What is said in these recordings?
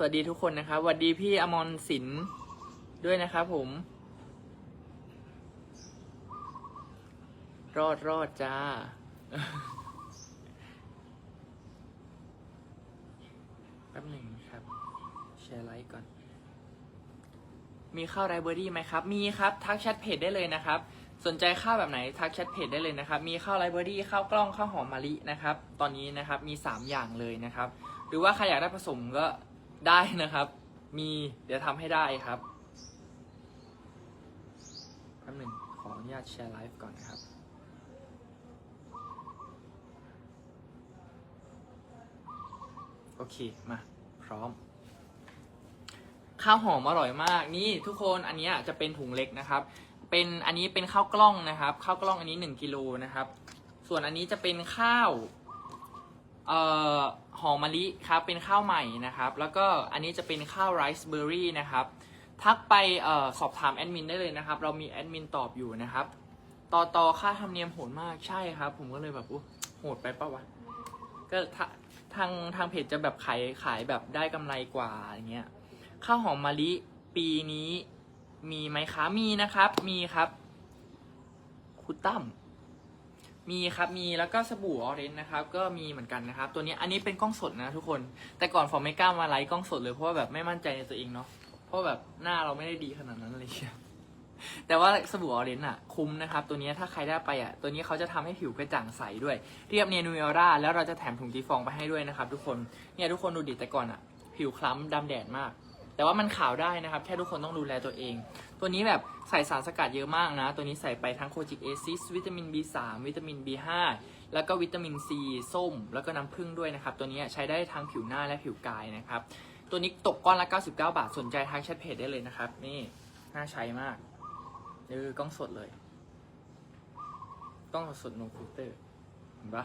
สวัสดีทุกคนนะครับสวัสดีพี่อมรศิลป์ด้วยนะครับผม รอดรอดจ้า แป๊บหนึ่งครับ แชร์ไลค์ก่อน มีข้าวไรเบอรี่ไหมครับ มีครับ ทักแชทเพจได้เลยนะครับ สนใจข้าวแบบไหนทักแชทเพจได้เลยนะครับ มีข้าวไรเบอรี่ข้าวกล้องข้าวหอมมะลินะครับ ตอนนี้นะครับมี 3 อย่างเลยนะครับ หรือว่าใครอยากได้ผสมก็ ได้นะครับ มีเดี๋ยวทำให้ได้ครับแป๊บหนึ่งขออนุญาตแชร์ไลฟ์ก่อนนะครับ โอเค มา พร้อม ข้าวหอมอร่อยมากนี่ทุกคนอันนี้จะเป็นถุงเล็กนะครับ เป็นอันนี้เป็นข้าวกล้องนะครับ ข้าวกล้องอันนี้หนึ่งกิโลนะครับ ส่วนอันนี้จะเป็นข้าว เอ่อหอมมะลิครับเป็นข้าวใหม่นะครับ แล้วก็อันนี้จะเป็นข้าวไรซ์เบอร์รี่นะครับ ทักไปออสอบถามแอดมินได้เลยนะครับ เรามีแอดมินตอบอยู่นะครับต่อต่อค่าธรรมเนียมโหดมากใช่ครับ ผมก็เลยแบบอู้โหดไปปะวะก็ทาทางทางเพจจะแบบขายขายแบบได้กำไรกว่าอย่างเงี้ยข้าวหอมมะลิปีนี้มีไหมคะมีนะครับ มีครับคุณตั้ม มีครับมีแล้วก็สบู่ออเรนจ์นะครับก็มีเหมือนกันนะครับ ตัวนี้อันนี้เป็นกล้องสดนะทุกคน แต่ก่อนฟอร์ไม่กล้ามาไลฟ์กล้องสดเลยเพราะว่าแบบไม่มั่นใจในตัวเองเนาะเพราะแบบหน้าเราไม่ได้ดีขนาดนั้นเงี้ยแต่ว่าสบู่ออเรนจ์อะคุ้มนะครับ ตัวนี้ถ้าใครได้ไปอะตัวนี้เขาจะทำให้ผิวกระจ่างใสด้วย เรียบเนียนูเอร่าแล้วเราจะแถมถุงตีฟองไปให้ด้วยนะครับ ทุกคนเนี่ยทุกคนดูดิแต่ก่อนอะ ผิวคล้ำดำแดดมาก แต่ว่ามันขาวได้นะครับ แค่ทุกคนต้องดูแลตัวเอง ตัวนี้แบบใส่สารสกัดเยอะมากนะ ตัวนี้ใส่ไปทั้งโคจิกเอซิสวิตามิน B3 วิตามิน B5 แล้วก็วิตามิน C ส้ม แล้วก็น้ำผึ้งด้วยนะครับ ตัวนี้ใช้ได้ทั้งผิวหน้าและผิวกายนะครับ ตัวนี้ตกก้อนละ 99 บาท สนใจทักแชทเพจได้เลยนะครับ นี่น่าใช้มากเออกล้องสดเลยกล้องสดโนฟิลเตอร์เห็นปะ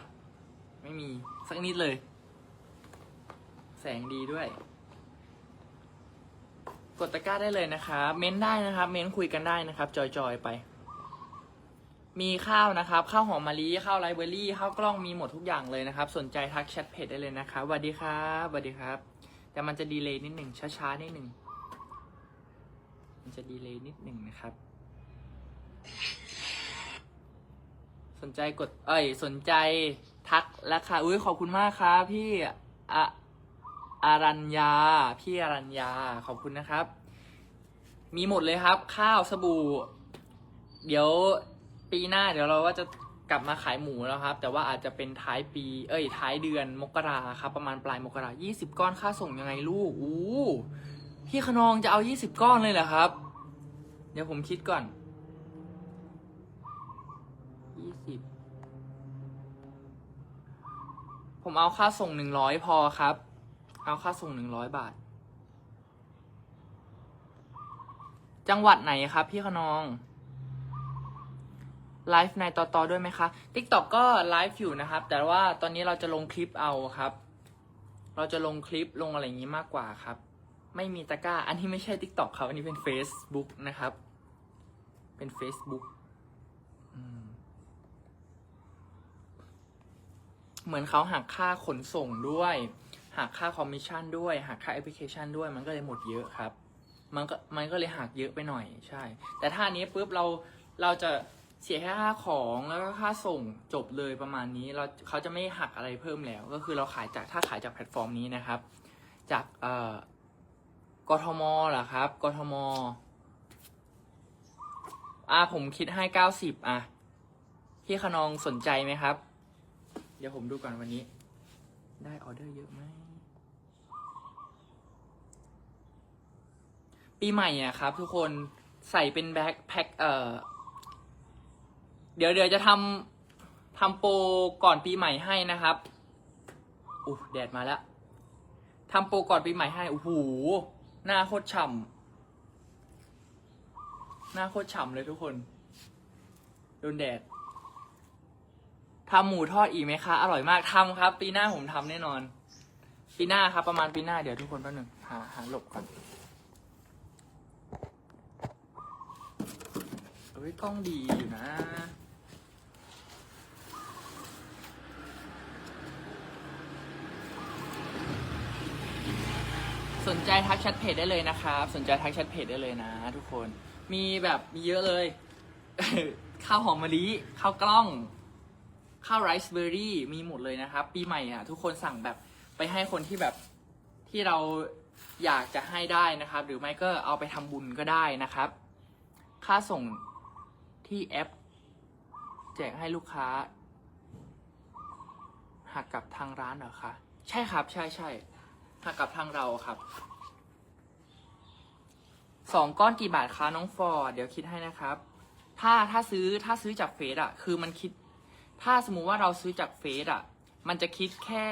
ไม่มีสักนิดเลย แสงดีด้วย กดตะกร้าได้เลยนะครับเม้นได้นะครับ เม้นคุยกันได้นะครับ จอยๆไป มีข้าวนะครับ ข้าวหอมมะลิข้าวไรเบอรี่ข้าวกล้องมีหมดทุกอย่างเลยนะครับ สนใจทักแชทเพจได้เลยนะครับสวัสดีครับสวัสดีครับ แต่มันจะดีเลย์นิดหนึ่งช้าๆนิดหนึ่งมันจะดีเลย์นิดหนึ่งนะครับ สนใจกด เอ้ย สนใจทักราคาอุ้ยขอบคุณมากครับพี่อะ อารัญญา พี่อารัญญา ขอบคุณนะครับ มีหมดเลยครับ ข้าวสบู่ เดี๋ยวปีหน้าเดี๋ยวเราว่าจะกลับมาขายหมูแล้วครับ แต่ว่าอาจจะเป็นท้ายปี เอ้ย ท้ายเดือนมกราครับ ประมาณปลายมกรายี่สิบก้อนค่าส่งยังไงลูก อู้ พี่ขนองจะเอายี่สิบก้อนเลยเหรอครับ เดี๋ยวผมคิดก่อนยี่สิบผมเอาค่าส่งหนึ่งร้อยพอครับ เอาค่าส่งหนึ่งร้อยบาท จังหวัดไหนครับพี่ขนองไลฟ์ในต่อตอด้วยไหมคะ TikTok ก็ไลฟ์อยู่นะครับ แต่ว่าตอนนี้เราจะลงคลิปเอาครับ เราจะลงคลิปลงอะไรอย่างนี้มากกว่าครับ ไม่มีตะกร้า อันนี้ไม่ใช่ TikTok ครับ อันนี้เป็น Facebook นะครับ เป็น Facebook เหมือนเขาหักค่าขนส่งด้วย หักค่าคอมมิชชั่นด้วยหักค่าแอปพลิเคชันด้วยมันก็เลยหมดเยอะครับ มันก็มันก็เลยหักเยอะไปหน่อยใช่ แต่ถ้านนี้ปุ๊บเราเราจะเสียแค่ค่าของแล้วก็ค่าส่งจบเลยประมาณนี้เราเขาจะไม่หักอะไรเพิ่มแล้ว ก็คือเราขายจากถ้าขายจากแพลตฟอร์มนี้นะครับ จากเอ่อกทมเหรอครับกทมอ่าผมคิดให้เก้าสิบอะพี่ขนองสนใจไหมครับ เดี๋ยวผมดูก่อนวันนี้ ได้ออเดอร์เยอะไหม ปีใหม่อะครับ ทุกคนใส่เป็นแบ็คแพ็คเอ่อเดี๋ยวเดี๋ยวจะทำทำโปรก่อนปีใหม่ให้นะครับอู้แดดมาแล้วทำโปรก่อนปีใหม่ให้โอ้โหหน้าโคตรฉ่ำหน้าโคตรฉ่ำเลยทุกคนโดนแดดทำหมูทอดอีกไหมคะ อร่อยมากทำครับ ปีหน้าผมทำแน่นอน ปีหน้าครับ ประมาณปีหน้าเดี๋ยวทุกคนแป๊บหนึงหาหาหลบก่อน เอ้ยกล้องดีอยู่นะสสนใจทักแชทเพจได้เลยนะครับ สนใจทักแชทเพจได้เลยนะ ทุกคน มีแบบมีเยอะเลย ข้าวหอมมะลิ ข้าวกล้อง ข้าวไรซ์เบอร์รี่ มีหมดเลยนะครับ ปีใหม่อะ ทุกคนสั่งแบบไปให้คนที่แบบที่เราอยากจะให้ได้นะครับ หรือไม่ก็เอาไปทำบุญก็ได้นะครับ ค่าส่ง ที่แอป แจกให้ลูกค้า หักกับทางร้านเหรอคะ ใช่ครับ ใช่ใช่หักกับทางเราครับสองก้อนกี่บาทคะน้องฟอร์เดี๋ยวคิดให้นะครับ ถ้าถ้าซื้อถ้าซื้อจากเฟซอะคือมันคิด ถ้าสมมุติว่าเราซื้อจากเฟซอะมันจะคิดแค่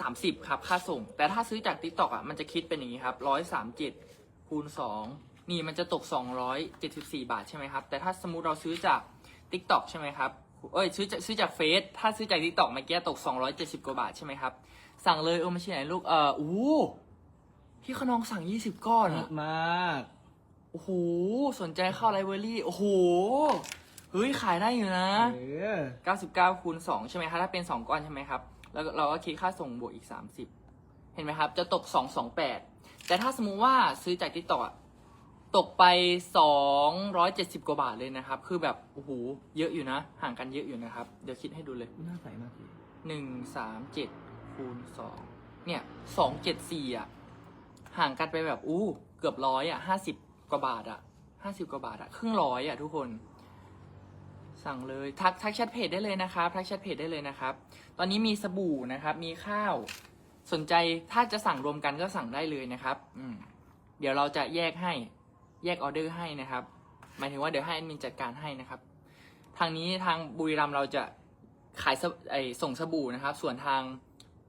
สามสิบครับ ค่าส่ง แต่ถ้าซื้อจาก t ิ k t o k อะมันจะคิดเป็นอย่างนี้ครับร้อยสามเจ็ดคูณสอง นี่มันจะตกสองร้อยเจ็ดสิบสี่บาทใช่ไหมครับ แต่ถ้าสมมุติเราซื้อจาก t ิ k t o k ใช่ไหมครับ เอ้ยซื้อจากซื้อจากเฟซถ้าซื้อจาก t ิ k t o k เมื่อกี้ตกสองร้อยเจ็ดสิบกว่าบาทใช่ไหมครับ สั่งเลยเออไม่ใช่ไหนลูก เอออู้พี่ขนองสั่งยี่สิบก้อนอะมาก โอ้โห สนใจเข้าไลบรารีโอ้โห เฮ้ย ขายได้อยู่นะ เออ99คูณ2ใช่ไหมครับ ถ้าเป็น 2 ก้อนใช่ไหมครับ แล้วเราก็คิดค่าส่งบวกอีก 30 เห็นไหมครับ จะตก 228 แต่ถ้าสมมุติว่าซื้อจากที่ต่อะ ตกไป 270 กว่าบาทเลยนะครับ คือแบบ โอ้โห เยอะอยู่นะ ห่างกันเยอะอยู่นะครับ เดี๋ยวคิดให้ดูเลยน่าใสมากพี่หนึ่งสามเจ็ดคูณสองเนี่ยสองเจ็ดสี่อะ ห่างกันไปแบบ อู้ เกือบร้อยอะห้าสิบกว่าบาทอะห้าสิบกว่าบาทอะ ครึ่งร้อยอะทุกคน สั่งเลย ทักทักแชทเพจได้เลยนะครับ ทักแชทเพจได้เลยนะครับ ตอนนี้มีสบู่นะครับ มีข้าว สนใจถ้าจะสั่งรวมกันก็สั่งได้เลยนะครับ อืม เดี๋ยวเราจะแยกให้ แยกออเดอร์ให้นะครับ หมายถึงว่าเดี๋ยวให้แอดมินจัดการให้นะครับ ทางนี้ทางบุรีรัมเราจะขายสบไอส่งสบู่นะครับ ส่วนทาง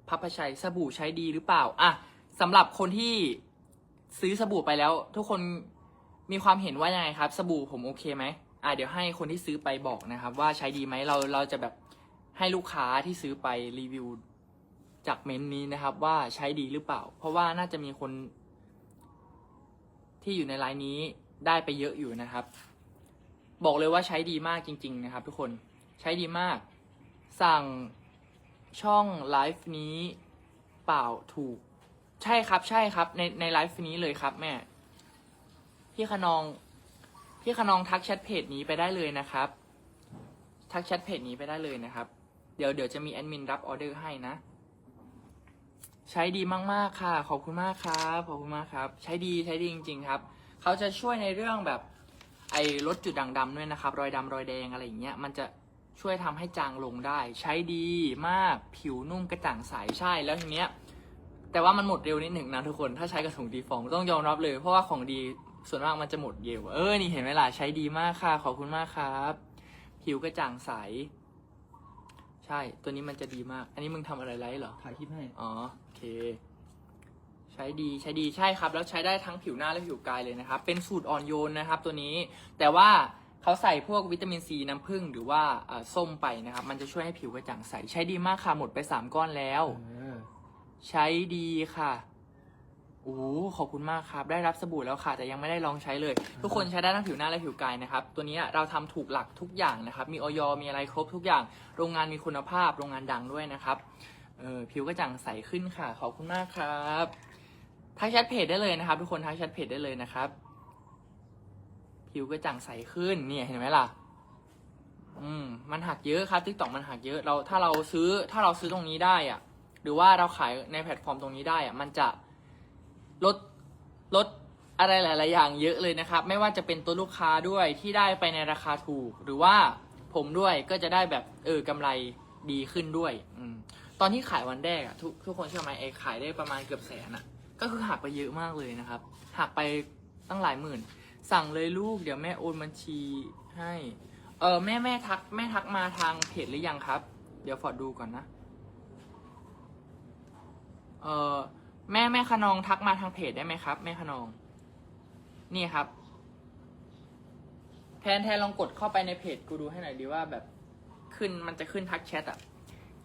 พัพชัยสบู่ใช้ดีหรือเปล่าอะสำหรับคนที่ซื้อสบู่ไปแล้ว ทุกคนมีความเห็นว่ายังไงครับ สบู่ผมโอเคไหมอะเดี๋ยวให้คนที่ซื้อไปบอกนะครับ ว่าใช้ดีไหมเราเราจะแบบให้ลูกค้าที่ซื้อไปรีวิวจากเมนนี้นะครับ ว่าใช้ดีหรือเปล่า เพราะว่าน่าจะมีคน ที่อยู่ในไลน์นี้ได้ไปเยอะอยู่นะครับ บอกเลยว่าใช้ดีมากจริง ๆ นะครับ ทุกคนใช้ดีมาก สั่งช่องไลฟ์นี้เปล่าถูก ใช่ครับ ใช่ครับ ในในไลฟ์นี้เลยครับแม่ พี่ขนอง พี่ขนองทักแชทเพจนี้ไปได้เลยนะครับ ทักแชทเพจนี้ไปได้เลยนะครับ เดี๋ยวเดี๋ยวจะมีแอดมินรับออเดอร์ให้นะ ใช้ดีมากๆค่ะ ขอบคุณมากครับขอบคุณมากครับ ใช้ดีใช้ดีจริง ๆ ครับเขาจะช่วยในเรื่องแบบไอ้ลดจุดด่างดำด้วยนะครับ รอยดำรอยแดงอะไรอย่างเงี้ยมันจะช่วยทำให้จางลงได้ ใช้ดีมากผิวนุ่มกระจ่างใสใช่แล้วทีเนี้ยแต่ว่ามันหมดเร็วนิดหนึ่งนะทุกคนถ้าใช้กับถุงดีฟองต้องยอมรับเลย เพราะว่าของดีส่วนมากมันจะหมดเร็วเออนี่เห็นไหมล่ะใช้ดีมากค่ะขอบคุณมากครับ ผิวกระจ่างใส ใช่ ตัวนี้มันจะดีมาก อันนี้มึงทำอะไรไลฟ์เหรอ ถ่ายคลิปให้ อ๋อ โอเค ใช้ดีใช้ดีใช่ครับ แล้วใช้ได้ทั้งผิวหน้าและผิวกายเลยนะครับ เป็นสูตรอ่อนโยนนะครับ ตัวนี้ แต่ว่าเขาใส่พวกวิตามินซีน้ำผึ้งหรือว่าเอ่อส้มไปนะครับ มันจะช่วยให้ผิวกระจ่างใส ใช้ดีมากค่ะ หมดไปสามก้อนแล้ว เออ ใช้ดีค่ะ โอ้โหขอบคุณมากครับได้รับสบู่แล้วค่ะ แต่ยังไม่ได้ลองใช้เลย ทุกคนใช้ได้ทั้งผิวหน้าและผิวกายนะครับ ตัวนี้เราทำถูกหลักทุกอย่างนะครับ มีออยมีอะไรครบทุกอย่าง โรงงานมีคุณภาพ โรงงานดังด้วยนะครับเออผิวกระจ่างใสขึ้นค่ะ ขอบคุณมากครับทักแชทเพจได้เลยนะครับ ทุกคนทักแชทเพจได้เลยนะครับ ผิวกระจ่างใสขึ้นเนี่ยเห็นไหมล่ะอืมมันหักเยอะครับทิกตอกมันหักเยอะเราถ้าเราซื้อถ้าเราซื้อตรงนี้ได้อะหรือว่าเราขายในแพลตฟอร์มตรงนี้ได้อะมันจะ ลดลดอะไรหลาย ๆ อย่างเยอะเลยนะครับ ไม่ว่าจะเป็นตัวลูกค้าด้วยที่ได้ไปในราคาถูก หรือว่าผมด้วยก็จะได้แบบเออกำไรดีขึ้นด้วยอืมตอนที่ขายวันแรกอะทุกทุกคนเชื่อไหมไอ้ขายได้ประมาณเกือบแสนอะก็คือหักไปเยอะมากเลยนะครับ หักไปตั้งหลายหมื่น สั่งเลยลูกเดี๋ยวแม่โอนบัญชีให้ เออแม่แม่ทักแม่ทักมาทางเพจหรือยังครับ เดี๋ยวฟอร์ดดูก่อนนะ เออ แม่แม่ขนองทักมาทางเพจได้ไหมครับ แม่ขนอง นี่ครับ แทนแทนลองกดเข้าไปในเพจกูดูให้หน่อยดีว่าแบบขึ้นมันจะขึ้นทักแชทอะ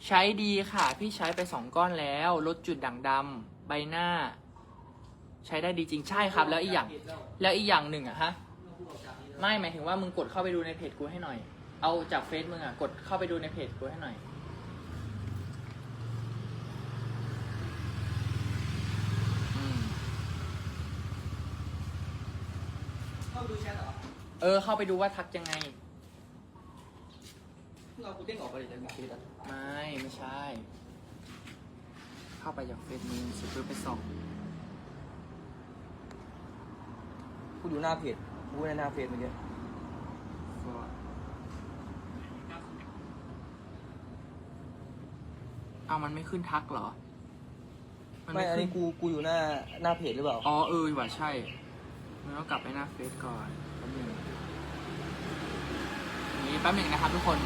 ใช้ดีค่ะ พี่ใช้ไปสองก้อนแล้วลดจุดด่างดำใบหน้า ใช้ได้ดีจริงใช่ครับ แล้วอีกอย่าง แล้วอีกอย่างหนึ่งอะฮะไม่หมายถึงว่ามึงกดเข้าไปดูในเพจกูให้หน่อย เอาจากเฟซมึงอะกดเข้าไปดูในเพจกูให้หน่อย เออ เข้าไปดูว่าทักยังไง เรากูเด้งออกไปเลยจากเฟซอะไม่ ไม่ใช่ เข้าไปจากเฟซนี้สุดไปส่องกูดูหน้าเพจกูในหน้าเฟซเมื่อกี้เอามันไม่ขึ้นทักเหรอ มันไม่อันขึ้นี้กู กูอยู่หน้า หน้าเพจหรือเปล่า อ๋อเออว่ะใช่มันต้องกลับไปหน้าเฟซก่อนแป๊บห นี่แป๊บหนึ่งนะครับ ทุกคน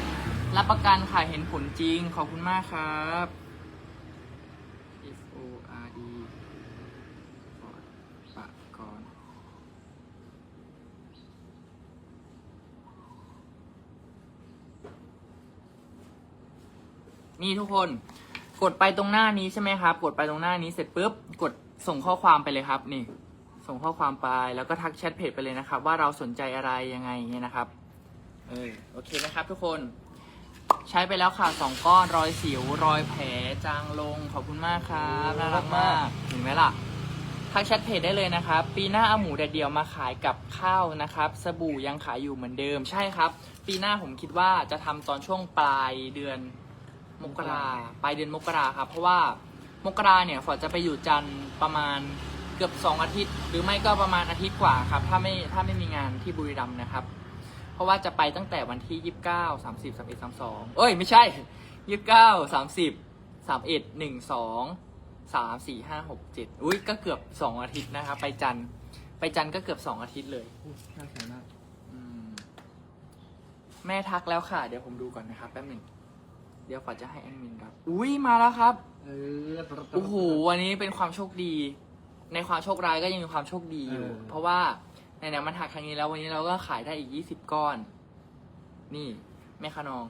รับประกันค่ะเห็นผลจริง ขอบคุณมากครับ F O R D ฟอร์ดปะกอนนี่ทุกคน กดไปตรงหน้านี้ใช่ไหมครับ กดไปตรงหน้านี้เสร็จปุ๊บ กดส่งข้อความไปเลยครับนี่ ส่งข้อความไปแล้วก็ทักแชทเพจไปเลยนะครับ ว่าเราสนใจอะไรยังไงเงี้ยนะครับ เออโอเคนะครับทุกคน ใช้ไปแล้วค่ะสองก้อนรอยสิว รอยแผลจางลงขอบคุณมากครับน่ารักมากเห็นไหมล่ะ ทักแชทเพจได้เลยนะครับ ปีหน้าเอาหมูแดดเดียวมาขายกับข้าวนะครับ สบู่ยังขายอยู่เหมือนเดิมใช่ครับ ปีหน้าผมคิดว่าจะทำตอนช่วงปลายเดือนมกราปลายเดือนมกราครับเพราะว่ามกราเนี่ยฝนจะไปอยู่จันทร์ประมาณ เกือบสองอาทิตย์ หรือไม่ก็ประมาณอาทิตย์กว่าครับ ถ้าไม่ถ้าไม่มีงานที่บุรีรัมย์นะครับ เพราะว่าจะไปตั้งแต่วันที่ยี่สิบเก้าสามสิบสามเอ็ดสามสองเอ้ย ไม่ใช่ยี่สิบเก้าสามสิบสามเอ็ดหนึ่งสองสามสี่ห้าหกเจ็ดอุ้ยก็เกือบสองอาทิตย์นะครับ ไปจันทร์ไปจันทร์ก็เกือบสองอาทิตย์เลยน่าแข็งมากอืมแม่ทักแล้วค่ะ เดี๋ยวผมดูก่อนนะครับแป๊บหนึ่ง เดี๋ยวฝอจะให้แอดมินครับ อุ้ยมาแล้วครับ เออโอ้โหวันนี้เป็นความโชคดี ในความโชคร้ายก็ยังมีความโชคดีอยู่ เออ เพราะว่าในไหนๆมันหักครั้งนี้แล้ววันนี้เราก็ขายได้อีกยี่สิบก้อน นี่แม่ขนอง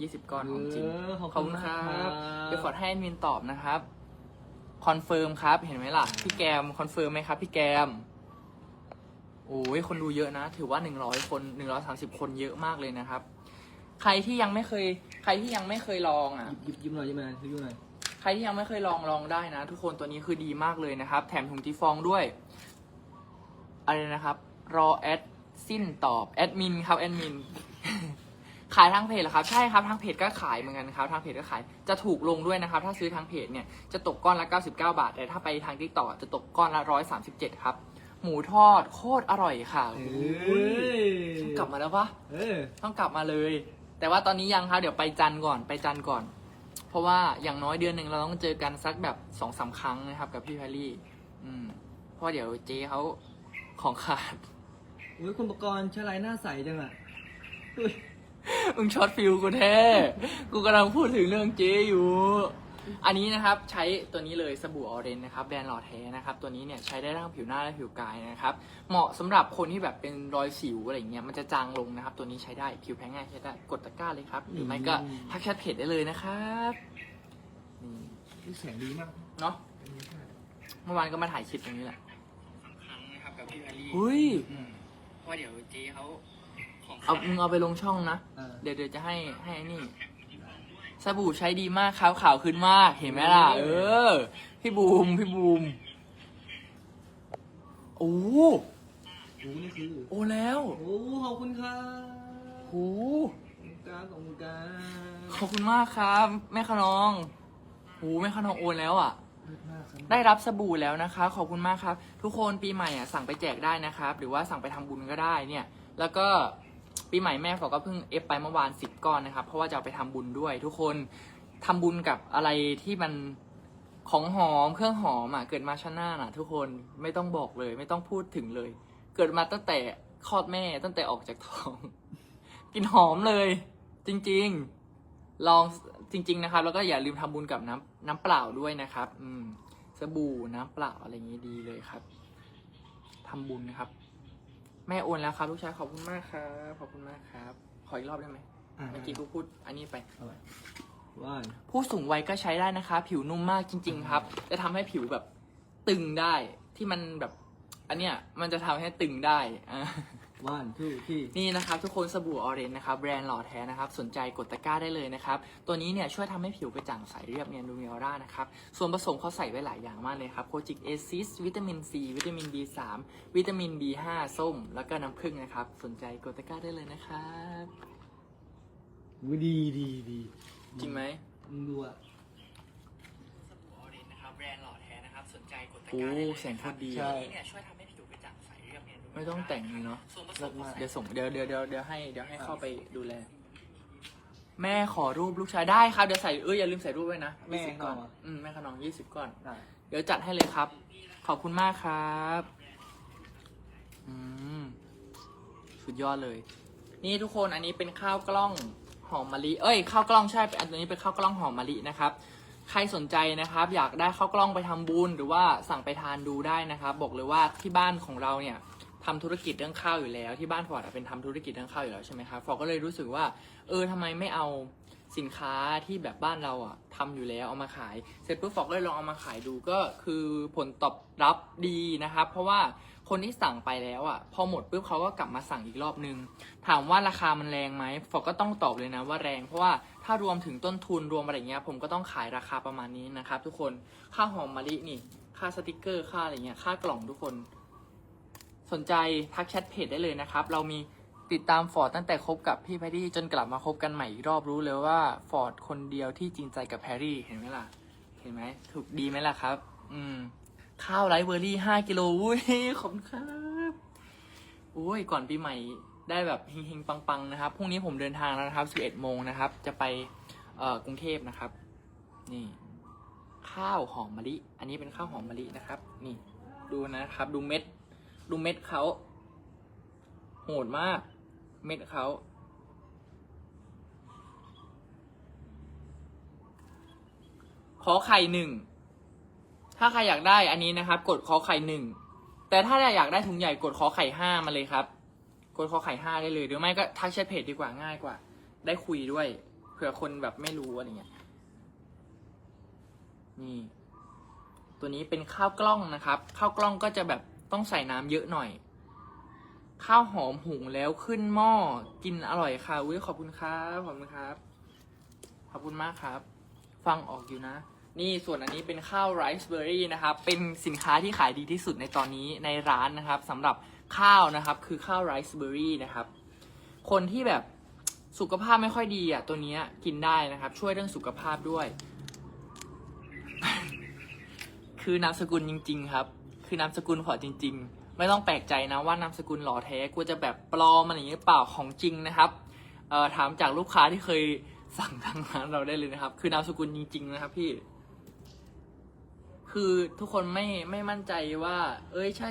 ยี่สิบก้อนของจริง เขอบขอบคุคุณณคครัรับบเดี๋ยวขอให้แอดมินตอบนะครับ คอนเฟิร์มครับ เห็นไหมล่ะ พี่แกมคอนเฟิร์มไหมครับ พี่แกม โอ้ยคนดูเยอะนะ ถือว่าหนึ่งร้อยคนหนึ่งร้อยสามสิบคนเยอะมากเลยนะครับ ใครที่ยังไม่เคย ใครที่ยังไม่เคยลองอะ หยิบหยิบยิ้มหน่อยยิ้มหน่อยยิ้มหน่อย ใครที่ยังไม่เคยลองลองได้นะ ทุกคนตัวนี้คือดีมากเลยนะครับ แถมถุงจีฟองด้วยอะไรนะครับ รอแอดสิ้นตอบแอดมินครับแอดมินขายทางเพจเหรอครับ ใช่ครับทางเพจก็ขายเหมือนกันครับ ทางเพจก็ขายจะถูกลงด้วยนะครับ ถ้าซื้อทางเพจเนี่ยจะตกก้อนละ 99 บาท แต่ถ้าไปทางทิกต่อจะตกก้อนละ 137 ครับ หมูทอดโคตรอร่อยค่ะเอโอ้ยอต้องกลับมาแล้วปะเออต้องกลับมาเลย แต่ว่าตอนนี้ยังครับ เดี๋ยวไปจันทร์ก่อนไปจันทร์ก่อน เพราะว่าอย่างน้อยเดือนหนึ่งเราต้องเจอกันสักแบบสองสามครั้งนะครับ กับพี่แพรรี่อืมเพราะเดี๋ยวเจ๊เขาของขาด อุ้ยคุณประกรณ์เชลายหน้าใสจังอะอุ้ย มึงช็อตฟิลกูแท้ กูกำลังพูดถึงเรื่องเจ๊อยู่ อันนี้นะครับใช้ตัวนี้เลยสบู่ออเรนนะครับแบรนด์หล่อแท้นะครับตัวนี้เนี่ยใช้ได้ทั้งผิวหน้าและผิวกายนะครับเหมาะสำหรับคนที่แบบเป็นรอยสิวอะไรเงี้ยมันจะจางลงนะครับ ตัวนี้ใช้ได้ผิวแพ้ง่ายใช้ได้กดตะกร้าเลยครับหรือไม่ก็ทักแชทเพจได้เลยนะครับนี่นี่แสงดีมากเนาะเมื่อวานก็มาถ่ายคลิปตรงนี้แหละครั้งนะครับกับพี่แพรรี่หุ้ยเพราะเดี๋ยวเจ๊เขาเอามึงเอาไปลงช่องนะเออเดี๋ยวเดี๋ยวจะให้ให้ไอ้นี่ สบู่ใช้ดีมากครับขาวขึ้นมาก เห็นไหมล่ะ เออ พี่บูม พี่บูม โอ้โอ้นี่คือโอ้แล้ว โอ้ขอบคุณครับโอ้ขอบคุณครับขอบคุณครับขอบคุณมากครับ แม่ขนองโอ้แม่ขนองโอนแล้วอะเลิศมากครับได้รับสบู่แล้วนะคะ ขอบคุณมากครับ ทุกคนปีใหม่อะสั่งไปแจกได้นะครับ หรือว่าสั่งไปทำบุญก็ได้เนี่ย แล้วก็ ปีใหม่แม่ฝอก็เพิ่งเอฟไปเมื่อวานสิบก้อนนะครับ เพราะว่าจะเอาไปทำบุญด้วย ทุกคนทำบุญกับอะไรที่มันของหอมเครื่องหอมอะเกิดมาชาติหน้าน่ะ ทุกคนไม่ต้องบอกเลย ไม่ต้องพูดถึงเลย เกิดมาตั้งแต่คลอดแม่ตั้งแต่ออกจากท้อง กินหอมเลย จริง ๆ ลองจริง ๆ นะครับ แล้วก็อย่าลืมทำบุญกับน้ำน้ำเปล่าด้วยนะครับ อืมสบู่น้ำเปล่าอะไรอย่างนี้ดีเลยครับทำบุญนะครับ แม่โอนแล้วครับ ลูกชายขอบคุณมากครับขอบคุณมากครับ ขออีกรอบได้ไหมอะเมื่อกี้กูพูดอันนี้ไปเอาไว้ว่านผู้สูงวัยก็ใช้ได้นะคะ ผิวนุ่มมากจริง ๆ ครับจะทำให้ผิวแบบตึงได้ที่มันแบบ อันเนี้ยมันจะทำให้ตึงได้อ่า one two three นี่นะครับทุกคนสบู่ออเรนนะครับแบรนด์หล่อแท้นะครับสนใจกดตะกร้าได้เลยนะครับตัวนี้เนี่ยช่วยทำให้ผิวกระจ่างใสเรียบเนียนดูมีออร่านะครับส่วนผสมเขาใส่ไว้หลายอย่างมากเลยครับโคจิกเอซิสวิตามินซีวิตามิน B3 วิตามิน B5 ส้ม แล้วก็น้ำผึ้งนะครับสนใจกดตะกร้าได้เลยนะครับอุ๊ยดีดีดีจริงไหมมึงดูอะสบู่ออเรนนะครับแบรนด์หล่อแท้นะครับสนใจกดตะโอ้กร้าได้เลยแสงโคตรดีใช่ใช่เนี่ยช่วยทำ ไม่ต้องแต่งเลยเนอะส่วนผสเลิมศมากเดี๋ยวส่งเดี๋ยวเดี๋ยวเดี๋ยวเดี๋ยวให้เดี๋ยวให้เข้าไปดูแล แม่ขอรูปลูกชายได้ครับเดี๋ยวใส่เอ้ยอย่าลืมใส่รูปไว้นะแม่20ก่อนขนมเหรอ อืมแม่ขนมยี่สิบก่อน ได้เดี๋ยวจัดให้เลยครับ ขอบคุณมากครับ อืม สุดยอดเลย นี่ทุกคนอันนี้เป็นข้าวกล้องหอมมะลิ เอ้ยข้าวกล้องใช่อันนี้เป็นข้าวกล้องหอมมะลินะครับ ใครสนใจนะครับ อยากได้ข้าวกล้องไปทำบุญหรือว่าสั่งไปทานดูได้นะครับ บอกเลยว่าที่บ้านของเราเนี่ย ทำธุรกิจเรื่องข้าวอยู่แล้ว ที่บ้านฟอร์ดเป็นทำธุรกิจเรื่องข้าวอยู่แล้วใช่ไหมครับฟอร์ดก็เลยรู้สึกว่า เออทำไมไม่เอาสินค้าที่แบบบ้านเราอะทำอยู่แล้วเอามาขาย เสร็จปุ๊บฟอกเลยลองเอามาขายดูก็คือผลตอบรับดีนะครับ เพราะว่าคนที่สั่งไปแล้วอะพอหมดปุ๊บเขาก็กลับมาสั่งอีกรอบนึง ถามว่าราคามันแรงไหมฟอกก็ต้องตอบเลยนะว่าแรงเพราะว่าถ้ารวมถึงต้นทุนรวมอะไรเงี้ยผมก็ต้องขายราคาประมาณนี้นะครับ ทุกคนค่าหอมมะลินี่ค่าสติกเกอร์ค่าอะไรเงี้ยค่ากล่องทุกคน สนใจทักแชทเพจได้เลยนะครับ เรามีติดตามฟอร์ดตั้งแต่คบกับพี่แพรรี่จนกลับมาคบกันใหม่อีกรอบรู้เลยว่าฟอร์ดคนเดียวที่จริงใจกับแพรรี่เห็นไหมล่ะ เห็นไหมถูกดีไหมล่ะครับ อืม ข้าวไรซ์เบอร์รี่ห้ากิโลอุ้ยขอบคุณครับอุ้ยก่อนปีใหม่ได้แบบเฮงๆปังๆนะครับพรุ่งนี้ผมเดินทางแล้วนะครับ 11โมงนะครับ จะไปเอ่อกรุงเทพนะครับ นี่ ข้าวหอมมะลิ อันนี้เป็นข้าวหอมมะลินะครับ นี่ ดูนะครับ ดูเม็ด ดูเม็ดเขาโหดมาก เม็ดเขาขอไข่หนึ่ง ถ้าใครอยากได้อันนี้นะครับ กดขอไข่หนึ่ง แต่ถ้าอยากได้ถุงใหญ่กดขอไข่ห้ามาเลยครับ กดขอไข่ห้าได้เลยหรือไม่ก็ทักแชทเพจดีกว่าง่ายกว่า ได้คุยด้วย เผื่อคนแบบไม่รู้อะไรเงี้ย นี่ ตัวนี้เป็นข้าวกล้องนะครับ ข้าวกล้องก็จะแบบ ต้องใส่น้ำเยอะหน่อย ข้าวหอมหุงแล้วขึ้นหม้อกินอร่อยค่ะอุ้ยขอบคุณครับขอบคุณครับ ขอบคุณมากครับ ฟังออกอยู่นะ นี่ส่วนอันนี้เป็นข้าวไรซ์เบอร์รี่นะครับ เป็นสินค้าที่ขายดีที่สุดในตอนนี้ในร้านนะครับสำหรับข้าวนะครับ คือข้าวไรซ์เบอร์รี่นะครับ คนที่แบบสุขภาพไม่ค่อยดีอะ ตัวนี้กินได้นะครับ ช่วยเรื่องสุขภาพด้วย คือนามสกุลจริง ๆ ครับ คือนามสกุลขอจริง ๆ ไม่ต้องแปลกใจนะว่านามสกุลหล่อแท้กลัวจะแบบปลอมอะไรอย่างเงี้ยเปล่าของจริงนะครับเอ่อถามจากลูกค้าที่เคยสั่งทางร้านเราได้เลยนะครับ คือนามสกุลจริง ๆ นะครับพี่ คือทุกคนไม่ไม่มั่นใจว่า เอ้ยใช่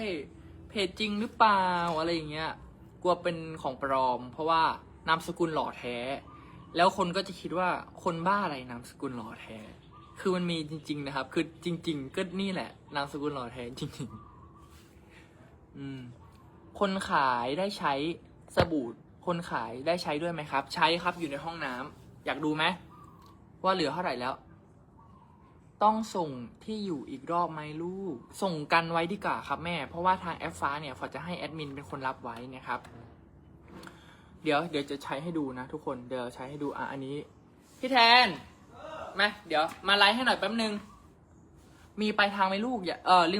เพจจริงหรือเปล่าอะไรอย่างเงี้ย กลัวเป็นของปลอม เพราะว่านามสกุลหล่อแท้ แล้วคนก็จะคิดว่าคนบ้าอะไรนามสกุลหล่อแท้ คือมันมีจริง ๆ นะครับ คือจริง ๆ ก็นี่แหละ นามสกุลหล่อแท้จริง ๆ อืม คนขายได้ใช้สบู่คนขายได้ใช้ด้วยไหมครับ ใช้ครับอยู่ในห้องน้ำอยากดูไหมว่าเหลือเท่าไหร่แล้ว ต้องส่งที่อยู่อีกรอบไหมลูก ส่งกันไว้ดีกว่าครับแม่ เพราะว่าทางแอปฟ้าเนี่ยฟอจะให้แอดมินเป็นคนรับไว้นะครับ เดี๋ยวเดี๋ยวจะใช้ให้ดูนะทุกคนเดี๋ยวใช้ให้ดูอะอันนี้พี่แทน มาเดี๋ยวมาไลฟ์ให้หน่อยแป๊บนึง มีปลายทางไหมลูกอย่าเออลืม